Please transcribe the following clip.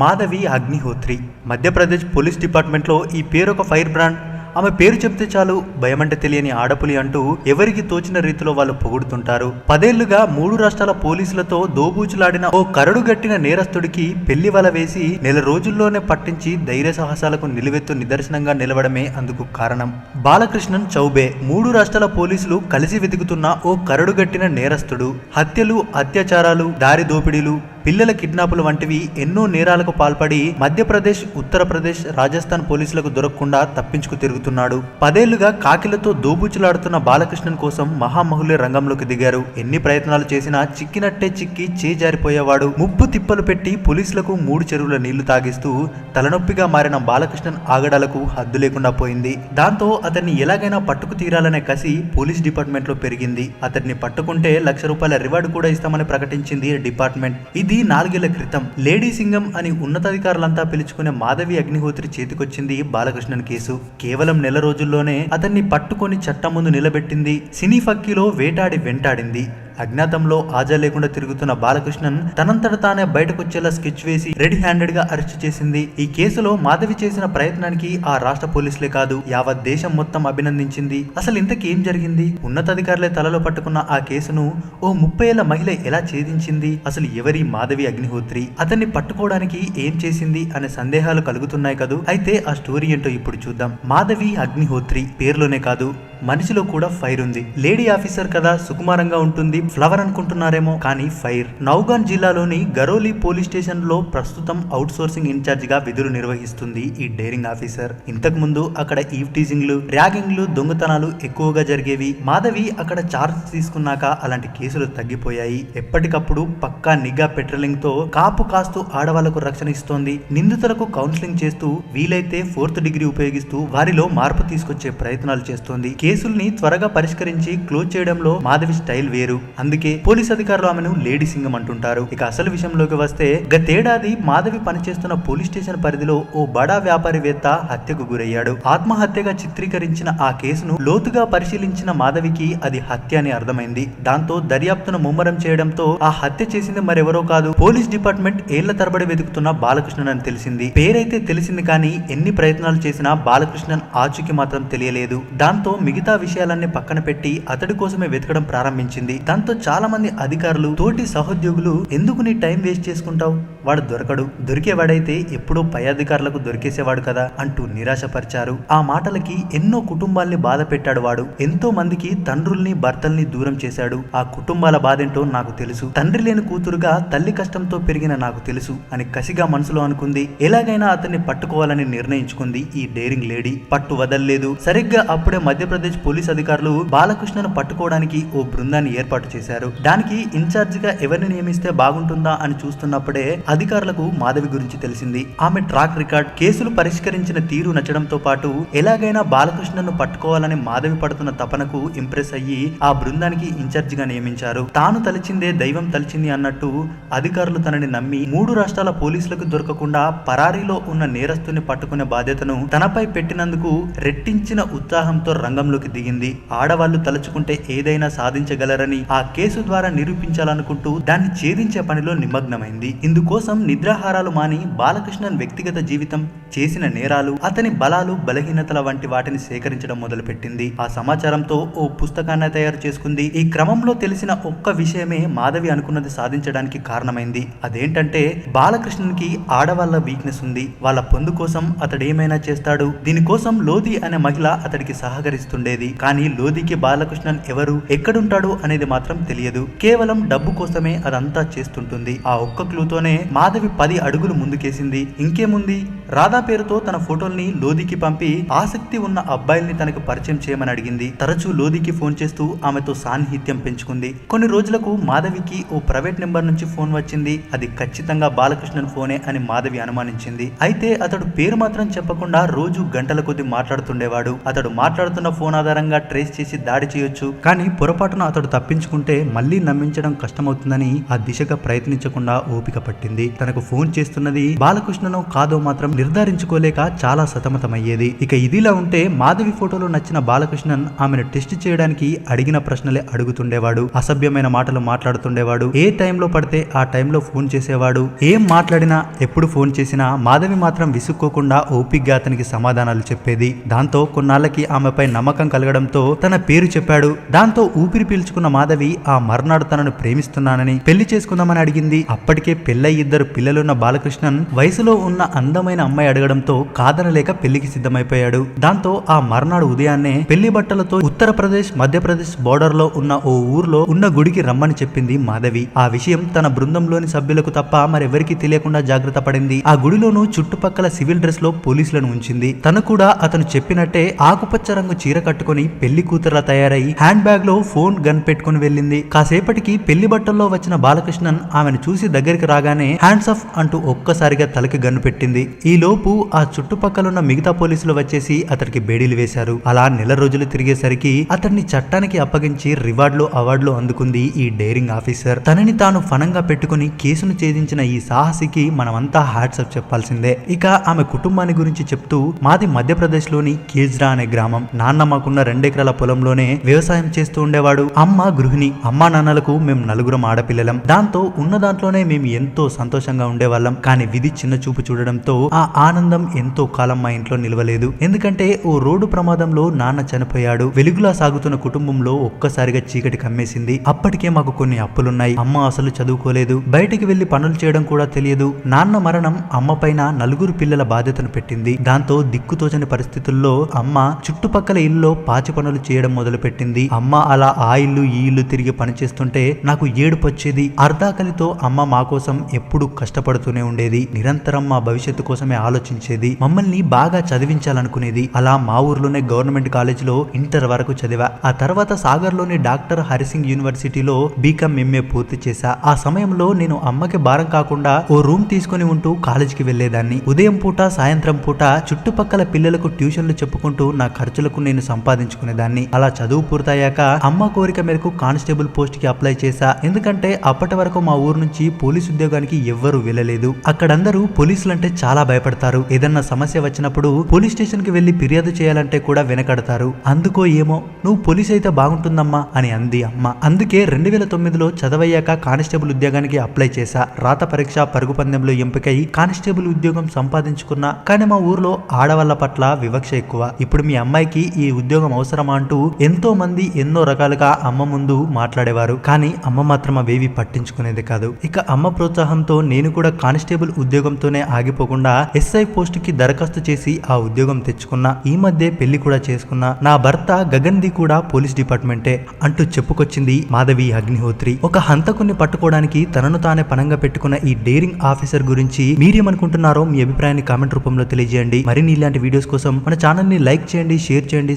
Madhavi Agnihotri. Madhya Pradesh police డిపార్ట్మెంట్లో ఈ పేరు ఒక ఫైర్ బ్రాండ్. ఆమె పేరు చెప్తే చాలు భయమంటే తెలియని ఆడపులి అంటూ ఎవరికి తోచిన రీతిలో వాళ్ళు పొగుడుతుంటారు. పదేళ్ళుగా మూడు రాష్ట్రాల పోలీసులతో దోబూచులాడిన ఓ కరడు గట్టిన నేరస్తుడికి పెళ్ళి వల వేసి నెల రోజుల్లోనే పట్టించి ధైర్య సాహసాలకు నిలువెత్తు నిదర్శనంగా నిలవడమే అందుకు కారణం. బాలకృష్ణన్ చౌబే. మూడు రాష్ట్రాల పోలీసులు కలిసి వెతుకుతున్న ఓ కరడుగట్టిన నేరస్తుడు. హత్యలు అత్యాచారాలు దారి దోపిడీలు పిల్లల కిడ్నాపులు వంటివి ఎన్నో నేరాలకు పాల్పడి మధ్యప్రదేశ్ ఉత్తరప్రదేశ్ రాజస్థాన్ పోలీసులకు దొరకకుండా తప్పించుకు తిరుగుతున్నాడు. పదేళ్ళుగా కాకిలతో దోబూచులాడుతున్న బాలకృష్ణన్ కోసం మహామహులే రంగంలోకి దిగారు. ఎన్ని ప్రయత్నాలు చేసినా చిక్కినట్టే చిక్కి చేజారిపోయేవాడు. ముప్పు తిప్పలు పెట్టి పోలీసులకు మూడు చెరువుల నీళ్ళు తాగిస్తూ తలనొప్పిగా మారిన బాలకృష్ణన్ ఆగడాలకు హద్దు లేకుండా పోయింది. దాంతో అతన్ని ఎలాగైనా పట్టుకు తీరాలనే కసి పోలీస్ డిపార్ట్మెంట్లో పెరిగింది. అతన్ని పట్టుకుంటే లక్ష రూపాయల రివార్డు కూడా ఇస్తామని ప్రకటించింది డిపార్ట్మెంట్. ఇది నాలుగేళ్ళ క్రితం లేడీ సింగం అని ఉన్నతాధికారులంతా పిలుచుకునే మాధవి అగ్నిహోత్రి చేతికొచ్చింది బాలకృష్ణన్ కేసు. కేవలం నెల రోజుల్లోనే అతన్ని పట్టుకొని చట్టం ముందు నిలబెట్టింది. సినీ ఫక్కీలో వేటాడి వెంటాడింది. అజ్ఞాతంలో ఆజా లేకుండా తిరుగుతున్న బాలకృష్ణన్ తనంతట తానే బయటకొచ్చేలా స్కెచ్ వేసి రెడీ హ్యాండెడ్గా అరెస్ట్ చేసింది. ఈ కేసులో మాధవి చేసిన ప్రయత్నానికి ఆ రాష్ట్ర పోలీసులే కాదు యావత్ దేశం మొత్తం అభినందించింది. అసలు ఇంతకీ ఏం జరిగింది? ఉన్నతాధికారులే తలలో పట్టుకున్న ఆ కేసును ఓ ముప్పై ఏళ్ళ మహిళ ఎలా ఛేదించింది? అసలు ఎవరి మాధవి అగ్నిహోత్రి? అతన్ని పట్టుకోవడానికి ఏం చేసింది అనే సందేహాలు కలుగుతున్నాయి కదూ? అయితే ఆ స్టోరీ ఏంటో ఇప్పుడు చూద్దాం. మాధవి అగ్నిహోత్రి పేరులోనే కాదు మనిషిలో కూడా ఫైర్ ఉంది. లేడీ ఆఫీసర్ కదా సుకుమారంగా ఉంటుంది ఫ్లవర్ అనుకుంటున్నారేమో కానీ ఫైర్. నౌగాన్ జిల్లాలోని గరోలి పోలీస్ స్టేషన్లో ప్రస్తుతం అవుట్ సోర్సింగ్ ఇన్ఛార్జ్గా విధులు నిర్వహిస్తుంది ఈ డేరింగ్ ఆఫీసర్. ఇంతకు ముందు అక్కడ ఈవ్ టీజింగ్లు ర్యాగింగ్లు దొంగతనాలు ఎక్కువగా జరిగేవి. మాధవి అక్కడ చార్జ్ తీసుకున్నాక అలాంటి కేసులు తగ్గిపోయాయి. ఎప్పటికప్పుడు పక్కా నిఘా పెట్రోలింగ్తో కాపు కాస్తూ ఆడవాళ్ళకు రక్షణ ఇస్తోంది. నిందితులకు కౌన్సిలింగ్ చేస్తూ వీలైతే ఫోర్త్ డిగ్రీ ఉపయోగిస్తూ వారిలో మార్పు తీసుకొచ్చే ప్రయత్నాలు చేస్తోంది. కేసుల్ని త్వరగా పరిష్కరించి క్లోజ్ చేయడంలో మాధవి స్టైల్ వేరు. అందుకే పోలీస్ అధికారులు ఆమెను లేడీ సింగం అంటుంటారు. ఇక అసలు విషయంలోకి వస్తే గతేడాది మాధవి పనిచేస్తున్న పోలీస్ స్టేషన్ పరిధిలో ఓ బడా వ్యాపారివేత్త హత్యకు గురయ్యాడు. ఆత్మహత్యగా చిత్రీకరించిన ఆ కేసును లోతుగా పరిశీలించిన మాధవికి అది హత్య అని అర్థమైంది. దాంతో దర్యాప్తును ముమ్మరం చేయడంతో ఆ హత్య చేసింది మరెవరో కాదు పోలీస్ డిపార్ట్మెంట్ ఏళ్ళ తరబడి వెతుకుతున్న బాలకృష్ణన్ అని తెలిసింది. పేరైతే తెలిసింది కానీ ఎన్ని ప్రయత్నాలు చేసినా బాలకృష్ణన్ ఆచూకి మాత్రం తెలియలేదు. దాంతో మిగతా విషయాలన్నీ పక్కన పెట్టి అతడి కోసమే వెతకడం ప్రారంభించింది. దాంతో చాలా మంది అధికారులు తోటి సహోద్యోగులు ఎందుకు నీ టైం వేస్ట్ చేసుకుంటావు? వాడు దొరకడు. దొరికేవాడైతే ఎప్పుడో పై అధికారులకు దొరికేసేవాడు కదా అంటూ నిరాశపరిచారు. ఆ మాటలకి ఎన్నో కుటుంబాల్ని బాధ పెట్టాడు వాడు. ఎంతో మందికి తండ్రుల్ని భర్తల్ని దూరం చేశాడు. ఆ కుటుంబాల బాధేంటో నాకు తెలుసు. తండ్రి లేని కూతురుగా తల్లి కష్టంతో పెరిగిన నాకు తెలుసు అని కసిగా మనసులో అనుకుంది. ఎలాగైనా అతన్ని పట్టుకోవాలని నిర్ణయించుకుంది ఈ డేరింగ్ లేడీ. పట్టు వదల్లేదు. సరిగ్గా అప్పుడే మధ్యప్రదేశ్ పోలీస్ అధికారులు బాలకృష్ణను పట్టుకోవడానికి ఓ బృందాన్ని ఏర్పాటు చేశారు. దానికి ఇన్ఛార్జ్గా ఎవరిని నియమిస్తే బాగుంటుందా అని చూస్తున్నప్పుడే అధికారులకు మాధవి గురించి తెలిసింది. ఆమె ట్రాక్ రికార్డ్ కేసులు పరిష్కరించిన తీరు నచ్చడంతో పాటు ఎలాగైనా బాలకృష్ణను పట్టుకోవాలని మాధవి పడుతున్న తపనకు ఇంప్రెస్ అయ్యి ఆ బృందానికి ఇన్ఛార్జ్గా నియమించారు. తాను తలిచిందే దైవం తలిచింది అన్నట్టు అధికారులు తనని నమ్మి మూడు రాష్ట్రాల పోలీసులకు దొరకకుండా పరారీలో ఉన్న నేరస్తుని పట్టుకునే బాధ్యతను తనపై పెట్టినందుకు రెట్టించిన ఉత్సాహంతో రంగంలో రంగంలోకి దిగింది. ఆడవాళ్ళు తలుచుకుంటే ఏదైనా సాధించగలరని ఆ కేసు ద్వారా నిరూపించాలనుకుంటూ దాన్ని ఛేదించే పనిలో నిమగ్నమైంది. ఇందుకోసం నిద్రాహారాలు మాని బాలకృష్ణన్ వ్యక్తిగత జీవితం చేసిన నేరాలు అతని బలాలు బలహీనతల వంటి వాటిని సేకరించడం మొదలుపెట్టింది. ఆ సమాచారంతో ఓ పుస్తకాన్ని తయారు చేసుకుంది. ఈ క్రమంలో తెలిసిన ఒక్క విషయమే మాధవి అనుకున్నది సాధించడానికి కారణమైంది. అదేంటంటే బాలకృష్ణన్కి ఆడవాళ్ళ వీక్నెస్ ఉంది. వాళ్ళ పొందు కోసం అతడు ఏమైనా చేస్తాడు. దీనికోసం లోధి అనే మహిళ అతడికి సహకరిస్తుంది ఉండేది. కానీ లోధికి బాలకృష్ణన్ ఎవరు ఎక్కడుంటాడు అనేది మాత్రం తెలియదు. కేవలం డబ్బు కోసమే అదంతా చేస్తుంటుంది. ఆ ఒక్క క్లూతోనే మాధవి పది అడుగులు ముందుకేసింది. ఇంకేముంది? రాధా పేరుతో తన ఫోటోల్ని లోధికి పంపి ఆసక్తి ఉన్న అబ్బాయిల్ని తనకు పరిచయం చేయమని అడిగింది. తరచూ లోధికి ఫోన్ చేస్తూ ఆమెతో సాన్నిహిత్యం పెంచుకుంది. కొన్ని రోజులకు మాధవికి ఓ ప్రైవేట్ నెంబర్ నుంచి ఫోన్ వచ్చింది. అది ఖచ్చితంగా బాలకృష్ణన్ ఫోనే అని మాధవి అనుమానించింది. అయితే అతడు పేరు మాత్రం చెప్పకుండా రోజు గంటల కొద్ది మాట్లాడుతుండేవాడు. అతడు మాట్లాడుతున్న ఫోన్ ఫోన్ ఆధారంగా ట్రేస్ చేసి దాడి చేయొచ్చు. కానీ పొరపాటున అతడు తప్పించుకుంటే మళ్ళీ నమ్మించడం కష్టమవుతుందని ఆ దిశగా ప్రయత్నించకుండా ఓపిక పట్టింది. తనకు ఫోన్ చేస్తున్నది బాలకృష్ణను కాదో మాత్రం నిర్ధారించుకోలేక చాలా సతమతమయ్యేది. ఇక ఇదిలా ఉంటే మాధవి ఫోటోలో నచ్చిన బాలకృష్ణన్ ఆమెను టెస్ట్ చేయడానికి అడిగిన ప్రశ్నలే అడుగుతుండేవాడు. అసభ్యమైన మాటలు మాట్లాడుతుండేవాడు. ఏ టైంలో పడితే ఆ టైంలో ఫోన్ చేసేవాడు. ఏం మాట్లాడినా ఎప్పుడు ఫోన్ చేసినా మాధవి మాత్రం విసుక్కోకుండా ఓపిగ్గా అతనికి సమాధానాలు చెప్పేది. దాంతో కొన్నాళ్ళకి ఆమెపై నమ్మకం కలగడంతో తన పేరు చెప్పాడు. దాంతో ఊపిరి పీల్చుకున్న మాధవి ఆ మర్నాడు తనను ప్రేమిస్తున్నానని పెళ్ళి చేసుకుందామని అడిగింది. అప్పటికే పెళ్ళై ఇద్దరు పిల్లలున్న బాలకృష్ణన్ వయసులో ఉన్న అందమైన అమ్మాయి అడగడంతో కాదనలేక పెళ్ళికి సిద్ధమైపోయాడు. దాంతో ఆ మర్నాడు ఉదయాన్నే పెళ్ళి బట్టలతో ఉత్తరప్రదేశ్ మధ్యప్రదేశ్ బోర్డర్లో ఉన్న ఓ ఊర్లో ఉన్న గుడికి రమ్మని చెప్పింది మాధవి. ఆ విషయం తన బృందంలోని సభ్యులకు తప్ప మరెవరికి తెలియకుండా జాగ్రత్త పడింది. ఆ గుడిలోనూ చుట్టుపక్కల సివిల్ డ్రెస్లో పోలీసులను ఉంచింది. తను కూడా అతను చెప్పినట్టే ఆకుపచ్చ రంగు చీర కట్టుకుని పెళ్ళి కూతురులా తయారై హ్యాండ్ బ్యాగ్లో ఫోన్ గన్ పెట్టుకుని వెళ్ళింది. కాసేపటికి పెళ్ళి బట్టల్లో వచ్చిన బాలకృష్ణన్ ఆమెను చూసి దగ్గరికి రాగానే హ్యాండ్స్ ఆఫ్ అంటూ ఒక్కసారిగా తలకి గన్ను పెట్టింది. ఈ లోపు ఆ చుట్టుపక్కలున్న మిగతా పోలీసులు వచ్చేసి అతడికి బేడీలు వేశారు. అలా నెల రోజులు తిరిగేసరికి అతన్ని చట్టానికి అప్పగించి రివార్డులు అవార్డులు అందుకుంది ఈ డైరింగ్ ఆఫీసర్. తనని తాను ఫనంగా పెట్టుకుని కేసును ఛేదించిన ఈ సాహసికి మనమంతా హ్యాట్సప్ చెప్పాల్సిందే. ఇక ఆమె కుటుంబాన్ని గురించి చెప్తూ మాది మధ్యప్రదేశ్లోని కేజ్రా అనే గ్రామం. నాన్న మాకున్న రెండెకరాల పొలంలోనే వ్యవసాయం చేస్తూ ఉండేవాడు అమ్మ గృహిణి. అమ్మా నాన్నలకు మేము నలుగురం ఆడపిల్లలం. దాంతో ఉన్న దాంట్లోనే మేము ఎంతో సంతోషంగా ఉండేవాళ్ళం. కానీ విధి చిన్న చూపు చూడడంతో ఆ ఆనందం ఎంతో కాలం మా ఇంట్లో నిలవలేదు. ఎందుకంటే ఓ రోడ్డు ప్రమాదంలో నాన్న చనిపోయాడు. వెలుగులా సాగుతున్న కుటుంబంలో ఒక్కసారిగా చీకటి కమ్మేసింది. అప్పటికే మాకు కొన్ని అప్పులున్నాయి. అమ్మ అసలు చదువుకోలేదు. బయటికి వెళ్ళి పనులు చేయడం కూడా తెలియదు. నాన్న మరణం అమ్మ పైన నలుగురు పిల్లల బాధ్యతను పెట్టింది. దాంతో దిక్కుతోచని పరిస్థితుల్లో అమ్మ చుట్టుపక్కల ఇల్లు ఇల్లులో పాచి పనులు చేయడం మొదలుపెట్టింది. అమ్మ అలా ఆ ఇల్లు ఈ ఇల్లు తిరిగి పనిచేస్తుంటే నాకు ఏడుపు వచ్చేది. అర్ధాకలితో అమ్మ మా కోసం ఎప్పుడు కష్టపడుతూనే ఉండేది. నిరంతరం మా భవిష్యత్తు కోసమే ఆలోచించేది. మమ్మల్ని బాగా చదివించాలనుకునేది. అలా మా ఊర్లోనే గవర్నమెంట్ కాలేజీలో ఇంటర్ వరకు చదివా. ఆ తర్వాత సాగర్లోని డాక్టర్ హరిసింగ్ యూనివర్సిటీలో బీకామ్ ఎంఏ పూర్తి చేశా. ఆ సమయంలో నేను అమ్మకి భారం కాకుండా ఓ రూమ్ తీసుకుని ఉంటూ కాలేజీకి వెళ్ళేదాన్ని ఉదయం పూట సాయంత్రం పూట చుట్టుపక్కల పిల్లలకు ట్యూషన్లు చెప్పుకుంటూ నా ఖర్చులకు నేను సంపాదించుకునేదాన్ని అలా చదువు పూర్తయ్యాక అమ్మ కోరిక మేరకు కానిస్టేబుల్ పోస్ట్కి అప్లై చేశా. ఎందుకంటే అప్పటి వరకు మా ఊరు నుంచి పోలీస్ ఉద్యోగానికి ఎవ్వరూ వెళ్ళలేదు. అక్కడందరూ పోలీసులంటే చాలా భయపడతారు. ఏదన్నా సమస్య వచ్చినప్పుడు పోలీస్ స్టేషన్కి వెళ్ళి ఫిర్యాదు చేయాలంటే కూడా వెనకడతారు. అందుకో ఏమో నువ్వు పోలీస్ అయితే బాగుంటుందమ్మా అని అంది అమ్మ. అందుకే రెండు వేల తొమ్మిదిలో చదవయ్యాక కానిస్టేబుల్ ఉద్యోగానికి అప్లై చేశా. రాత పరీక్ష పరుగు పందెంలో ఎంపికై కానిస్టేబుల్ ఉద్యోగం సంపాదించుకున్నా. కానీ మా ఊర్లో ఆడవాళ్ళ పట్ల వివక్ష ఎక్కువ. ఇప్పుడు మీ అమ్మాయికి ఈ ఉద్యోగం అవసరమా అంటూ ఎంతో మంది ఎన్నో రకాలుగా అమ్మ ముందు మాట్లాడేవారు. కానీ అమ్మ మాత్రం అవేవి పట్టించుకునేది కాదు. ఇక అమ్మ ప్రోత్సాహంతో నేను కూడా కానిస్టేబుల్ ఉద్యోగంతోనే ఆగిపోకుండా ఎస్ఐ పోస్ట్కి దరఖాస్తు చేసి ఆ ఉద్యోగం తెచ్చుకున్నా. ఈ మధ్య పెళ్ళి కూడా చేసుకున్నా. నా భర్త గగన్ది కూడా పోలీస్ డిపార్ట్మెంటే అంటూ చెప్పుకొచ్చింది మాధవి అగ్నిహోత్రి. ఒక హంతకుని పట్టుకోవడానికి తనను తానే పనంగా పెట్టుకున్న ఈ డేరింగ్ ఆఫీసర్ గురించి మీరేమనుకుంటున్నారో మీ అభిప్రాయాన్ని కామెంట్ రూపంలో తెలియజేయండి. మరిన్ని ఇలాంటి వీడియోస్ కోసం మన ఛానల్ని లైక్ చేయండి షేర్ చేయండి